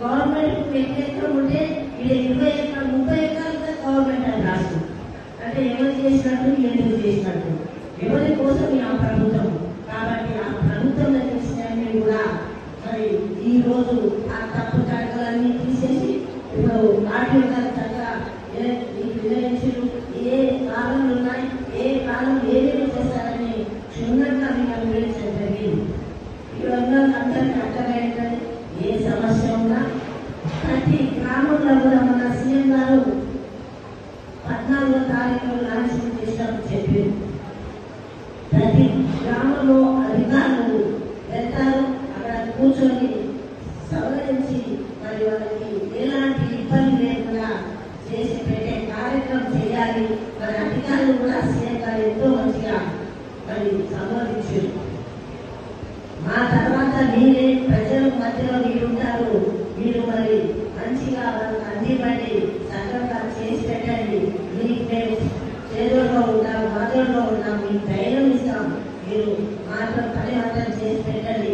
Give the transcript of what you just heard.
Government పెద్ద ఉంటే ఇది ఇరవై ఎకరాలు ముప్పై ఎకరాలు గవర్నమెంట్ అని రాసింది అంటే ఎవరు చేసినట్టు ఎందుకు చేసినట్టు? ఎవరి కోసం ఆ ప్రభుత్వం? కాబట్టి ఆ ప్రభుత్వం చేసినవన్నీ కూడా మరి ఈ రోజు ఆ తప్పు కడకలన్నీ తీసేసి ఇప్పుడు ఆర్టీఓ గ్రామంలో కూడా మన సీఎం గారు పద్నాలుగో తారీఖు లాంఛనం చేసినప్పుడు చెప్పి ప్రతి గ్రామంలో అధికారులు వెళ్తారు అక్కడ కూర్చొని సవరించి మరి వాళ్ళకి ఎలాంటి ఇబ్బంది లేకుండా చేసి పెట్టే కార్యక్రమం చేయాలి. మరి అధికారులు కూడా సీఎం గారు ఎంతో మంచిగా మరి సంబోధించారు. మా తర్వాత మీరే ప్రజల మధ్యలో మీరుంటారు. ఇవ్వండి సంకల్పాలు చేసి పెట్టండి. దీనికి మేము చేతుల్లో ఉంటాం మాటల్లో ఉంటాం మీకు ధైర్యం ఇస్తాం. మీరు పని చేసి పెట్టండి.